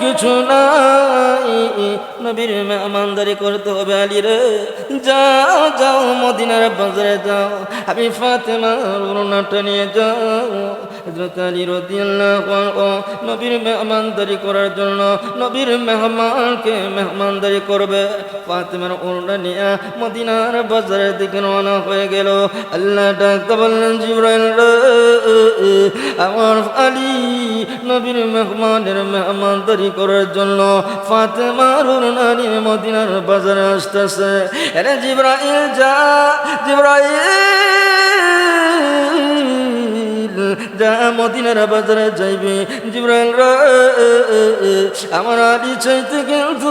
কিছু নাই। নবীর মেহমানদারি করতে হবে আলী রে। যাও যাও, মদিনার বাজারে যাও। আমি ফাতেমার উড়নাটা নিয়ে যাও। হযরত আলী রাদিয়াল্লাহু নবীর মেহমানদারি করার জন্য নবীর মেহমানকে মেহমানদারি করবে। ফাতেমার উড়না নিয়ে মদিনার বাজারের দিকে রওনা হয়ে গেল। আল্লাহ ডাকতে বললেন, জিব্রাইল আমার আলী নবীর মেহমানের মেহমানদারি করার জন্য ফাতেমার মদিনার বাজারে আসতেছে। এরে জিব্রাইল যা জিব্রাইল! যা মদিনার বাজারে যাইবে। জিব্রাইল আমার আলী চাইতে কিন্তু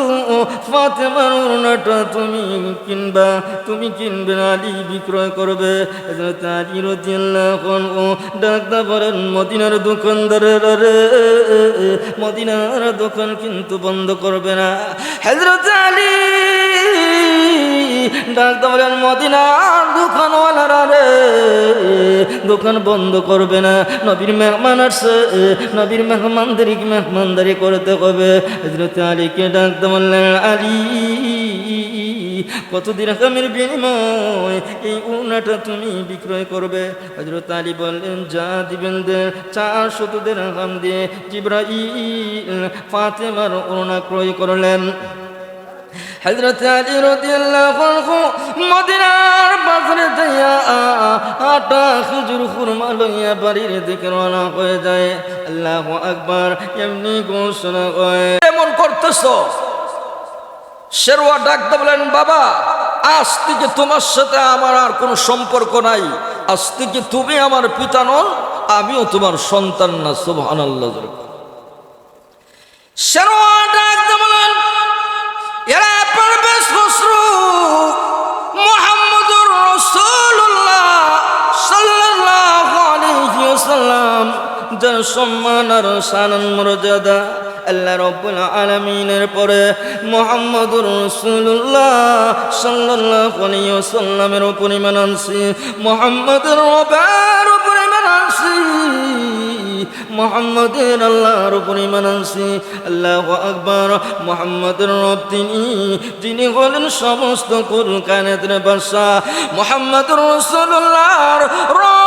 ফাতেমার ওড়নাটা তুমি কিনবা। তুমি কিনবে আলী বিক্রয় করবে। আলী রাদিয়াল্লাহু আনহু ডাকতে পারেন মদিনার দোকানদারের রে, মদিনার দোকান কিন্তু বন্ধ করবে না। হযরত আলী ডাকতে পারেন মদিনার দোকানওয়ালারা রে, দোকান বন্ধ করবে না। নবীর মেহমান আসছে, নবীর মেহমানদারি মেহমানদারি করতে হবে? হজরত আলীকে ডাকতে বললেন, আলী কত দিরকামের বিনিময় এই উনাটা তুমি বিক্রয় করবে? হজরত আলী বললেন, যা দিবেন দে চার শত দিরকাম দিয়ে জিব্রাইল, ফাতেমার ওনা ক্রয় করলেন। হজরত আলী রাদিয়াল্লাহু আনহু মদিনার বাজারে যাইয়া আটা খেজুর খুরমা লইয়া বাড়ির দিকে রওনা হয়ে যায়। আল্লাহু আকবার এমনি ঘোষণা হয়। এমন করতেছ? শেরওয়া ডাকতে বলেন বাবা আজ থেকে তোমার সাথে আমার আর কোনো সম্পর্ক নাই। আজ থেকে তুমি আমার পিতা নন আমিও তোমার সন্তান না সুবহান আল্লাহ শেরওয়া ডাকতে বলেন যার সম্মান আর সানান মর্যাদা আল্লাহ রব্বুল আলামিনের পরে মুহাম্মদুর রাসূলুল্লাহ সাল্লাল্লাহু আলাইহি ওয়াসাল্লামের উপর ঈমান আনছি, মুহাম্মদুর রবের উপর ঈমান আনছি, মোহাম্মদের আল্লাহর উপর ইমান আনছি। আল্লাহ আকবর, মোহাম্মদের রব তিনি, যিনি হলেন সমস্ত কুল কায়নাতের বাদশা মোহাম্মদ রসুল্লাহর রব।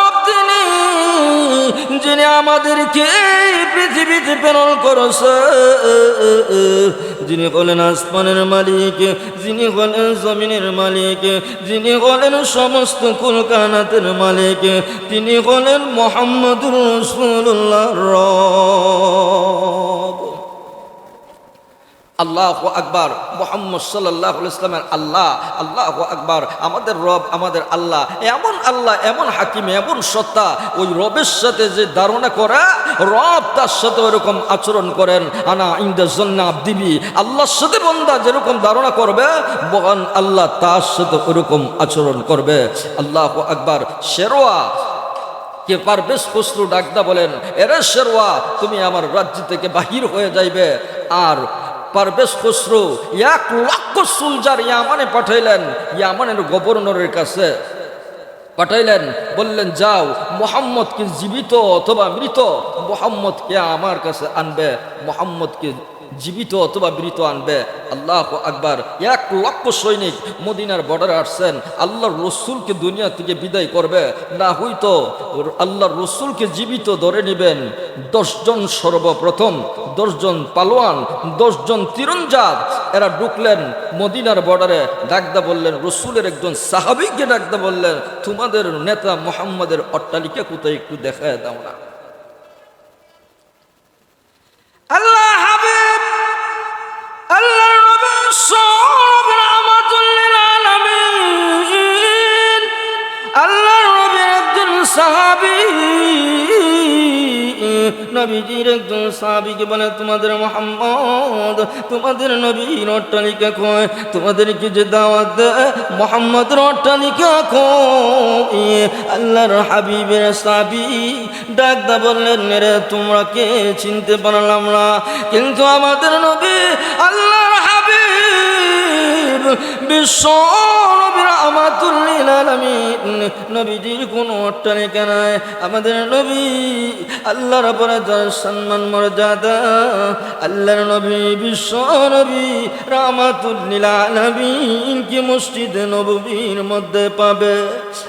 যিনি আমাদেরকে পৃথিবীতে প্রেরণ করছে, যিনি হলেন আসমানের মালিক, যিনি হলেন জমিনের মালিক, যিনি হলেন সমস্ত কুলকানাতের মালিক, তিনি হলেন মোহাম্মদ রসুল্লাহ রব। আল্লাহ আকবার, মোহাম্মদ সাল্লাহ ইসলামের আল্লাহ আল্লাহ আকবার, আমাদের রব, আমাদের আল্লাহ, এমন আল্লাহ, এমন হাকিম, এমন সত্তা, ওই রবের সাথে যে ধারণা করা, রব তার সাথে ওরকম আচরণ করেন, আনা ইন্দা জন্না দিবি আল্লাহর সাথে বন্দা যেরকম ধারণা করবে, মহান আল্লাহ তার সাথে ওরকম আচরণ করবে। আল্লাহ আকবার শেরোয়া কে পারবেশ খসরু ডাকদা বলেন, এরে শেরওয়া, তুমি আমার রাজ্য থেকে বাহির হয়ে যাইবে, আর পারবেশ খসরু। এক লক্ষ সুলজার ইয়ামানে পাঠাইলেন, ইয়ামানের গভর্নরের কাছে। পাঠাইলেন, বললেন, যাও, মোহাম্মদকে জীবিত অথবা মৃত, মোহাম্মদকে আমার কাছে আনবে, মোহাম্মদকে জীবিত অথবা মৃত আনবে। আল্লাহ আকবার। এক লক্ষ সৈনিক মদিনার বর্ডারে আসছেন, আল্লাহর রসুলকে দুনিয়া থেকে বিদায় করবে। না হইতো, আল্লাহর রসুলকে জীবিত ধরে নেবেন। দশজন সর্বপ্রথম দশজন পালোয়ান, দশজন তিরঞ্জাদ এরা ঢুকলেন মদিনার বর্ডারে, ডাকদা বললেন, রসুলের একজন সাহাবিকে ডাকদা বললেন, তোমাদের নেতা মোহাম্মদের অট্টালিকা কোথায় একটু দেখায় দাও না। আল্লাহ! নবীজির একজন সাহাবিকে বলে, তোমাদের মোহাম্মদ, তোমাদের নবীর অট্টালিকা কয় তোমাদেরকে যে দাওয়াত দেয় মোহাম্মদের অট্টালিকা কয় আল্লাহর হাবিবের সাবি ডাকদা বললেন রে তোমরা কে? চিনতে পারলাম না। কিন্তু আমাদের নবী আল্লাহর হাবিব বিশ্ব নবীজির কোনো অট্টালিকা নাই। আমাদের নবী আল্লাহর পরে যার সম্মান, মর্যাদা, আল্লাহর নবী, বিশ্ব নবী রাহমাতুল্লিল আলামিন কি মসজিদ নববীর মধ্যে পাবে?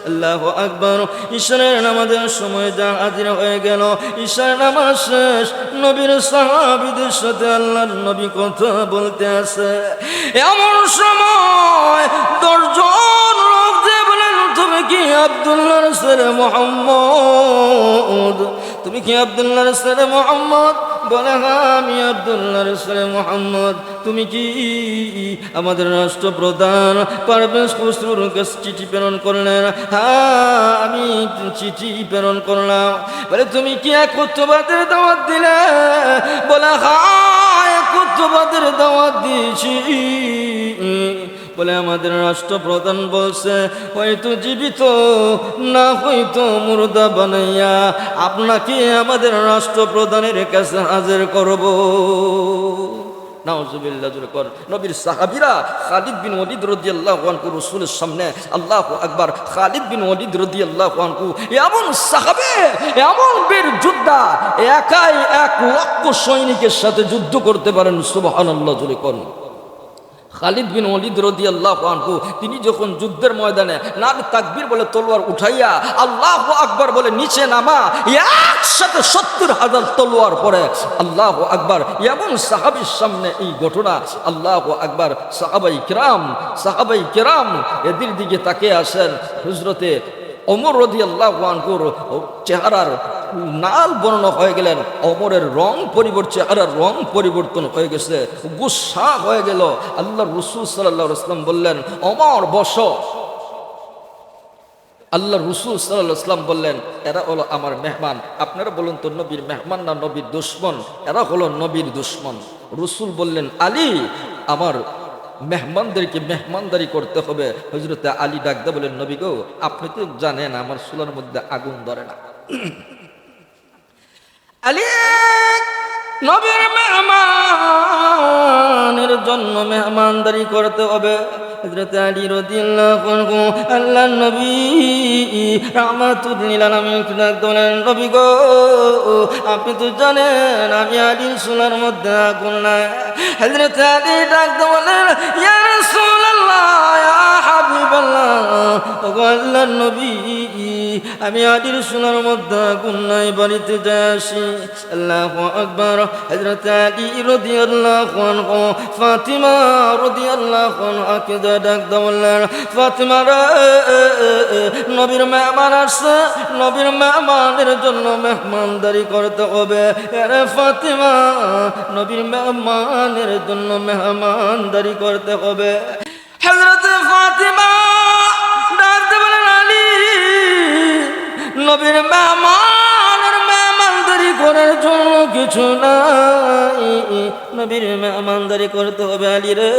আল্লাহ আকবর। ঈশ্বরের নামাজের সময় যা হাজির হয়ে গেল। ঈশ্বরের নামাজ শেষ। নবীর সাহাবিদের সাথে আল্লাহর নবী কথা বলতে আসে। এমন সময় দশজন আবদুল্লাহর ছেলে মোহাম্মদ। তুমি কি আবদুল্লাহর ছেলে মোহাম্মদ? বলে হ্যাঁ আমি আবদুল্লাহর ছেলে মোহাম্মদ। তুমি কি আমাদের রাষ্ট্রপ্রধান? পারভেজ খসরুর কাছে চিঠি প্রেরণ করলেন হ্যাঁ আমি চিঠি প্রেরণ করলাম। বলে, তুমি কি একত্রবাদের দাওয়াত দিলে? বলে হ্যাঁ একত্রবাদের দাওয়াত দিয়েছি। বলে আমাদের রাষ্ট্রপ্রধান বলছে হয়তো জীবিত, না হয়তো মুর্দা বানাইয়া আপনাকে আমাদের রাষ্ট্রপ্রধানের কাছে হাজির করব। সামনে আল্লাহু আকবার সাহাবে যোদ্ধা, একাই এক লক্ষ সৈনিকের সাথে যুদ্ধ করতে পারেন কর। খালিদ বিন অলিদ রদি আল্লাহ আনহু, তিনি যখন যুদ্ধের ময়দানে নাগ তাকবির বলে তলোয়ার উঠাইয়া আল্লাহ আকবর বলে নিচে নামা, একসাথে সত্তর হাজার তলোয়ার পরে আল্লাহ আকবর এবং সাহাবির সামনে এই ঘটনা, আল্লাহ আকবর, সাহাবাই কিরাম সাহাবাই কিরাম এদের দিকে তাকে আসেন হুজরতে অমর রদি আল্লাহ আনহুর চেহারার নাল বর্ণ হয়ে গেলেন। অমরের রং পরিবর্তন, চেহারার রং পরিবর্তন হয়ে গেছে, গুসা হয়ে গেল। আল্লাহ রসুল সাল্লাহ ইসলাম বললেন অমর বস। আল্লাহ রসুল সাল্লাহ ইসলাম বললেন, এরা হলো আমার মেহমান। আপনারা বলুন তো, নবীর মেহমান না নবীর দুশ্মন? এরা হলো নবীর দুশ্মন। রসুল বললেন, আলী, আমার মেহমানদেরকে মেহমানদারি করতে হবে। হজরতে আলী ডাকদা বলেন, নবী গো, আপনি তো জানেন আমার সুলার মধ্যে আগুন ধরে না। আলী! নবীর মেহমানের জন্য মেহমানদারি করতে হবে। হযরত আলী রাদিয়াল্লাহু আনহু আল্লাহর নবী রাহমাতুল্লিল আলামিন বলেন নবী গো, আপনি তো জানেন আমি আলীর সোনার মধ্যে আগুন নাই। হযরত আলী ডাক বলেন ইয়া আমি আলীর সোনার মধ্যে আগুন নাই বাড়িতে যাই আসি। আল্লাহু আকবার। হযরত আলী রাদিয়াল্লাহু আনহু, ফাতিমা রাদিয়াল্লাহু আনহাকে যা ডাক বললেন, ফাতিমা নবীর মেহমান আসছে। নবীর মেহমানের জন্য মেহমানদারি করতে হবে। আরে ফাতিমা, নবীর মেহমানের জন্য মেহমানদারি করতে হবে। হযরত ফাতিমা কিছু নাই। নবীর মেহমানদারি করতে হবে আলী রে।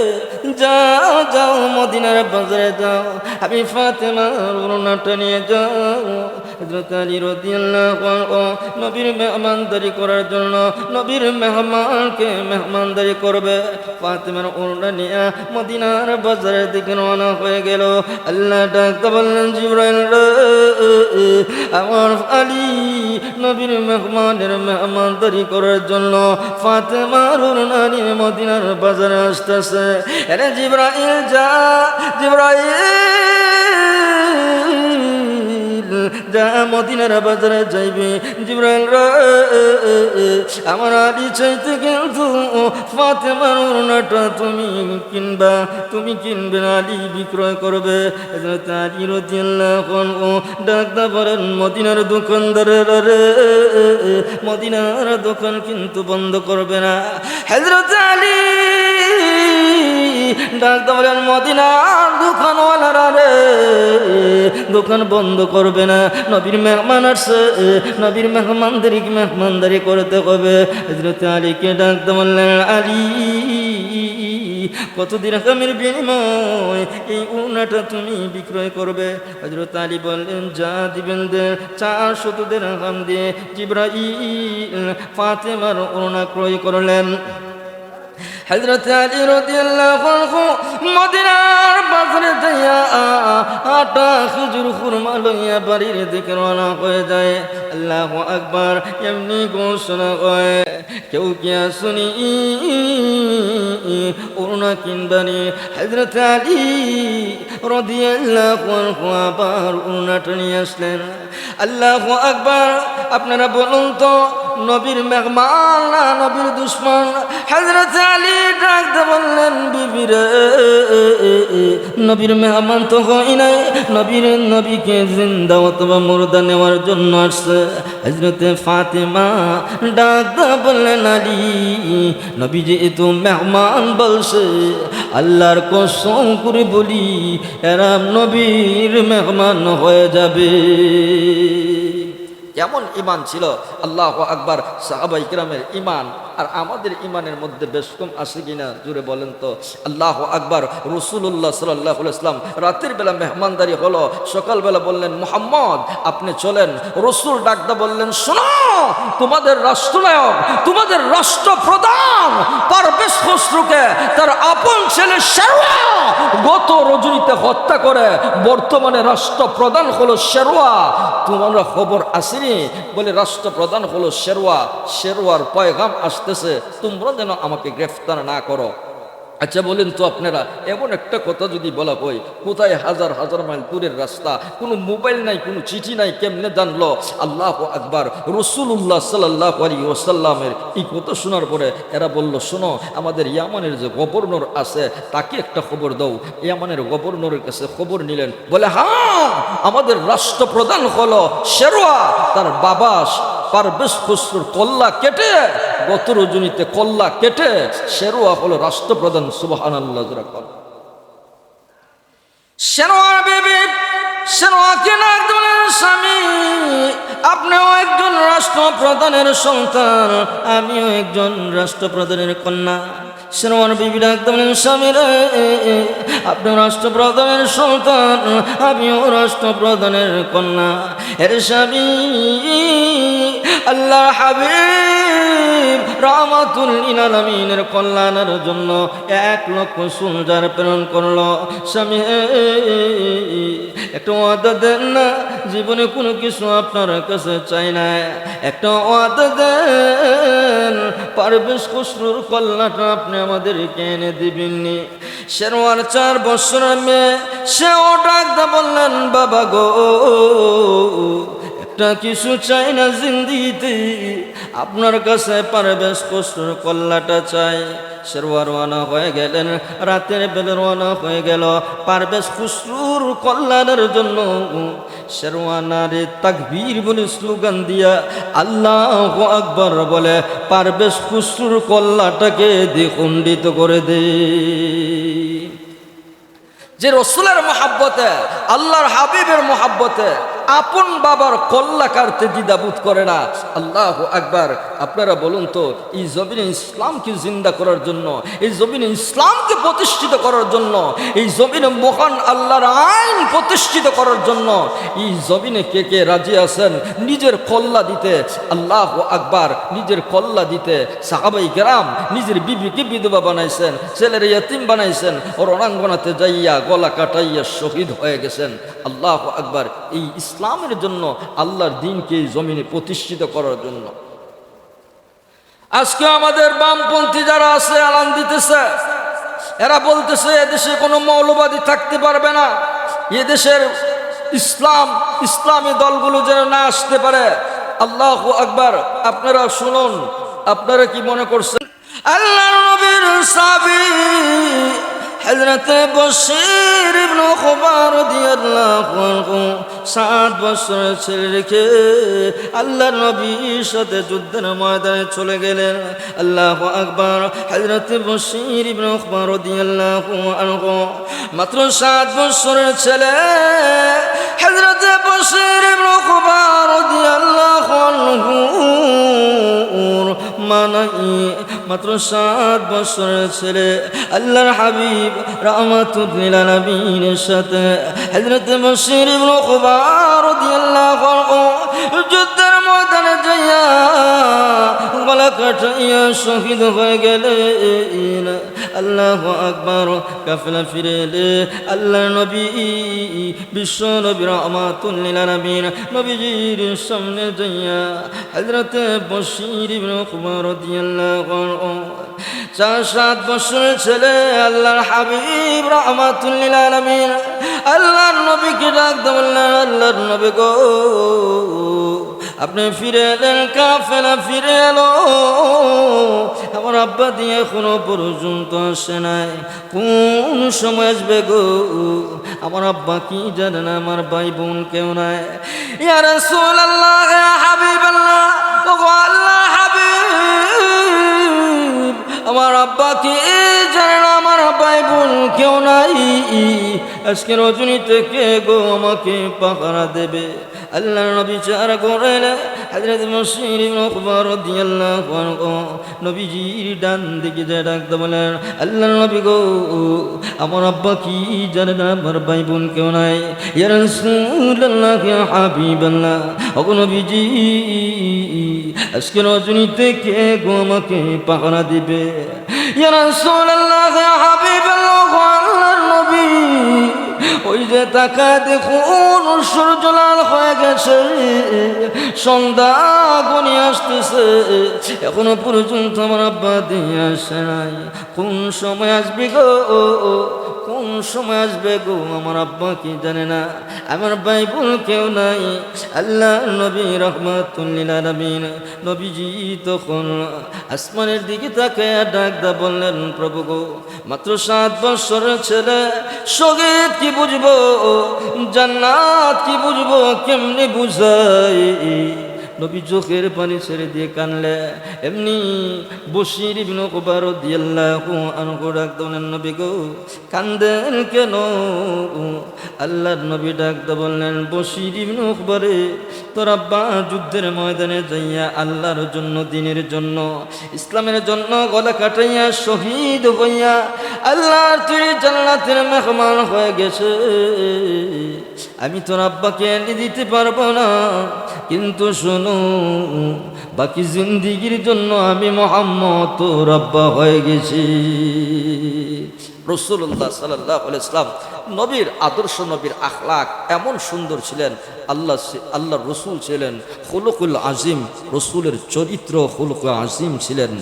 যাও যাও, মদিনার বাজারে যাও। আমি ফাতেমার ওড়নাটা নিয়ে যাও। হযরত আলী রাদিয়াল্লাহু নবীর মেহমানদারি করার জন্য নবীর মেহমানকে মেহমানদারি করবে। ফাতেমার ওড়না নিয়ে মদিনার বাজারের দিকে রওনা হয়ে গেল। আল্লাহ ডাকতে বললেন, জিব্রাইল আমার আলী নবীর মেহমানের মেহমানদারি করার জন্য ফাতেমার ওড়না নিয়ে মদিনার বাজারে আসতেছে। এরে জিব্রাইল যা জিব্রাইল! যা মদিনার বাজারে যাইবে। জিব্রাইল আমার আলী চাইতে কিন্তু ফাতেমার ওড়নাটা তুমি কিনবা। তুমি কিনবে আলী বিক্রয় করবে। আলী রাদিয়াল্লাহু আনহু ডাকতে পারেন মদিনার দোকানদারের রে, মদিনার দোকান কিন্তু বন্ধ করবে না। হযরত আলী ডাকতে পারেন মদিনার দোকানওয়ালারা রে, দোকান বন্ধ করবে না। নবীর মেহমান আসছে, নবীর মেহমানদারি মেহমানদারি করতে হবে? হজরত আলীকে ডাকতে বললেন, আলী কত দিরহামের বিনিময় এই উনাটা তুমি বিক্রয় করবে? হজরত আলী বললেন, যা দিবেন দে চার শত দিরহাম দিয়ে জিব্রাইল, ফাতেমার ওনা ক্রয় করলেন। হজরত আলী রাদিয়াল্লাহু আনহু মদিনার বাজারে যাইয়া আটা খেজুর খুরমা লইয়া বাড়ির দিকে রওনা হয়ে যায়। আল্লাহু আকবার, এমনি ঘোষণা করে কেউ কি শুনি অরুণা কিনবানি হজরত আলী রাদিয়াল্লাহু আনহু আবার অরুণাটা নিয়ে আসলেন। আল্লাহু আকবার। আপনারা বলুন তো, নবীর মেহমান না নবীর দুশ্মন? হজরত আলী ডাকতে বললেন বিবিরে নবীর মেহমান তো হয় নাই। নবীর নবীকে জিন্দা অথবা মুর্দা নেওয়ার জন্য আসছে। হজরতে ফাতেমা ডাকতে বললেন, আলী নবী যেহেতু মেহমান বলছে। আল্লাহর কসম করে বলি, এরা নবীর মেহমান হয়ে যাবে। কেমন ইমান ছিল আল্লাহ আকবর সাহাবাই ইমান আর আমাদের ইমানের মধ্যে বেশ কম আছে কিনা জুড়ে বলেন তো। আল্লাহ আকবার রসুল্লাহ সাল্লাহ ইসলাম রাতের বেলা মেহমানদারি হলো, সকালবেলা বললেন, মোহাম্মদ, আপনি চলেন। রসুল ডাকদা বললেন, শোনো, তোমাদের রাষ্ট্রনায়ক, তোমাদের রাষ্ট্রপ্রধান পারভেজ খসরুকে, তার আপন ছেলে শেরওয়া গত রজনীতে হত্যা করে, বর্তমানে রাষ্ট্রপ্রধান হলো শেরওয়া। তোমরা খবর আসেনি? বলে, রাষ্ট্রপ্রধান হলো শেরওয়া। শেরওয়ার পয়গাম আসতেছে, তোমরা যেন আমাকে গ্রেফতার না করো। আচ্ছা বলেন তো আপনারা, এমন একটা কথা যদি বলা হয়, কোথায় হাজার হাজার মাইল দূরের রাস্তা, কোনো মোবাইল নাই, কোনো চিঠি নাই, কেমনে জানলো? আল্লাহ আকবার রসুল্লাহ সাল্লাহ আলী ওসাল্লামের এই কথা শোনার পরে এরা বলল, শোনো, আমাদের ইয়ামানের যে গভর্নর আছে, তাকে একটা খবর দাও। ইয়ামানের গভর্নরের কাছে খবর নিলেন, বলে হ্যাঁ আমাদের রাষ্ট্রপ্রধান হলো শেরোয়া তার বাবা পারভেজ খসরুর কল্লা কেটে গত রজনীতে কল্লা কেটে শেরোয়া হলো রাষ্ট্রপ্রধান সুবাহান আল্লাহ শেরওয়ার বেবি শেরওয়াকে না একজনের স্বামী? আপনিও একজন রাষ্ট্রপ্রধানের সন্তান, আমিও একজন রাষ্ট্রপ্রধানের কন্যা। শেরওয়ার বিবি স্বামী রে। আপনি রাষ্ট্রপ্রধানের সন্তান আমিও রাষ্ট্রপ্রধানের কন্যা। এর স্বামী আল্লাহ হাবিব। রামাতুল আলমিনের কল্যাণের জন্য এক লক্ষ সুলজার প্রেরণ করল। স্বামী, একটা ওয়াদা দেন না, জীবনে কোনো কিছু আপনার কাছে চাই না। একটা ওয়াদা দেন পারবেশ খসরুর কল্যাণটা আপনি আমাদেরকে এনে দিবেননি। শেরওয়ার চার বছর মেয়ে, সেও ডাকতে বললেন, বাবা গো, একটা কিছু চাই না জিন্দিতে আপনার কাছে পারবেশ কষ্টর কল্লাটা চাই। শেরওয়া রওনা হয়ে গেলেন, রাতের বেলা রওনা হয়ে গেল, পারবেশ খুসরুর কল্যাণের জন্য। শেরওয়ানারে তাকবীর বলে স্লোগান দিয়া আল্লাহ আকবর বলে, পারবেশ খুসরুর কল্লাটাকে দ্বিখণ্ডিত করে দে। যে রসুলের মহাব্বতে, আল্লাহর হাবিবের মহাব্বতে আপন বাবার কল্লা কাটতে দ্বিধাবোধ করে না। আল্লাহ আকবার। আপনারা বলুন তো, এই জমিনে ইসলামকে জিন্দা করার জন্য, এই জমিনে ইসলামকে প্রতিষ্ঠিত করার জন্য, এই জমিনে মহান আল্লাহর আইন প্রতিষ্ঠিত করার জন্য, এই জমিনে কে কে রাজি আছেন? নিজের কল্লা দিতে, আল্লাহ আকবার, নিজের কল্লা দিতে, সাহাবাই গ্রাম নিজের বিবিকে বিধবা বানাইছেন, ছেলের ইয়তিম বানাইছেন ও রণাঙ্গনাতে যাইয়া গলা কাটাইয়া শহীদ হয়ে গেছেন। আল্লাহ আকবার, এই ইসলামের জন্য, আল্লাহর দিনকে এই জমিনে প্রতিষ্ঠিত করার জন্য। আজকে আমাদের বামপন্থী যারা আছে, আলান দিতেছে, এরা বলতেছে, এদেশে কোনো মৌলবাদী থাকতে পারবে না। এদেশের ইসলাম, ইসলামী দলগুলো যেন না আসতে পারে। আল্লাহ আকবার, আপনারা শুনুন, আপনারা কি মনে করছেন? আল্লাহ নবীর সাবি হজরত বশির ইবনে খুবার রাদিয়াল্লাহু আনহু সাত বছর ছেলে রেখে আল্লাহ নবীর সাথে যুদ্ধের ময়দানে চলে গেলেন। আল্লাহু আকবার। হজরত বশির ইবনে খুবার রাদিয়াল্লাহু আনহু মাত্র সাত বছরের ছেলে। হজরত বশির ইবনে খুবার রাদিয়াল্লাহু আনহু মানাই মাত্র সাত বছরের ছেলে। আল্লাহর হাবিব রহমাতুল্লিল নবীনের সাথে হজরত বশির ইবনে খুবার রাদিয়াল্লাহু আনহু যুদ্ধের ময়দানে যাইয়া গলা কাটাইয়া শহীদ হয়ে গেলেন। আল্লাহ আকবর, কাফেলা ফিরে এলে আল্লাহ নবী, বিশ্ব নবী রহমাতুল্লিল নবীন নবীজির সামনে যাইয়া হজরতে বশির ইবনে উকবা রাদিয়াল্লাহু চার সাত বছরের ছেলে, আল্লাহর হাবিব রহমাতুল্লিল আলমিন, আল্লাহর নবীকে ডাক বললেন আল্লাহর নবী গো। আপনি ফিরে এলেন কাফেলা, ফিরে এলো। আমার আব্বা দিয়ে এখনও পর্যন্ত আসে নাই। কোন সময় আসবে গো? আমার আব্বা কি জানে না, আমার ভাই বোন কেউ নাই। ইয়া রাসূলুল্লাহ ইয়া হাবিবাল্লাহ ও গো আল্লাহ হাবিব, আমার আব্বা কি জানে না, আমার ভাই বোন কেউ নাই। আজকে রজনী থেকে গো আমাকে পাহারা দেবে? আল্লাহ নবী চার করেন হযরত মুসির উকবা রাদিয়াল্লাহু আনহু নবীজির ডান দিকে যায় ডাকতে বলেন আল্লাহ নবী গো, আমার আব্বা কি জানে না, আমার ভাই বোন কেউ নাই? ইয়া রাসূলুল্লাহ, ইয়া হাবিবাল্লাহ। ওগো নবীজি, আজকে রজনী থেকে গো আমাকে পাহারা দিবে? ইয়া রাসূলুল্লাহ, ইয়া হাবিবাল্লাহ। ওই যে তাকা দেখুন সূর্য লাল হয়ে গেছে। সন্ধ্যা গনি আসতেছে। এখনও পর্যন্ত আমার আব্বা দিয়ে আসে নাই। কোন সময় আসবি গো? কোন সময় আসবে গো? আমার আব্বা কি জানে না। আমার ভাই বোন কেউ নাই। আল্লাহ নবী রহমাতুল্লিল আলমিন নবীজি তখন আসমানের দিকে তাকে ডাক দা বললেন, প্রভু গো, মাত্র সাত বছরের ছেলে সংগীত কি বুঝব? জান্নাত কি বুঝব? কেমনি বুঝাই? নবী চোখের পানি ছেড়ে দিয়ে কানলে। এমনি বসির ইবনে কুবার দিয়াল্লাহু আনহু ডাক দলেন নবী গো, কান্দেন কেন? আল্লাহর নবী ডাক বললেন বসির ইবনে কুবারে তোর আব্বা যুদ্ধের ময়দানে যাইয়া আল্লাহর জন্য, দিনের জন্য, ইসলামের জন্য গলা কাটাইয়া শহীদ হইয়া আল্লাহর তুই জান্নাতের মেহমান হয়ে গেছে। আমি তোর আব্বাকে এনে দিতে পারব না, কিন্তু শোনো বাকি জিন্দিগির জন্য আমি মোহাম্মদ রব্বা হয়ে গেছি। রসুল্লাহ সাল্লাহ ইসলাম নবীর আদর্শ, নবীর আখলাক এমন সুন্দর ছিলেন। আল্লাহ আল্লাহ রসুল ছিলেন হুলকুল আজিম, রসুলের চরিত্র হুলকুল আজিম ছিলেন।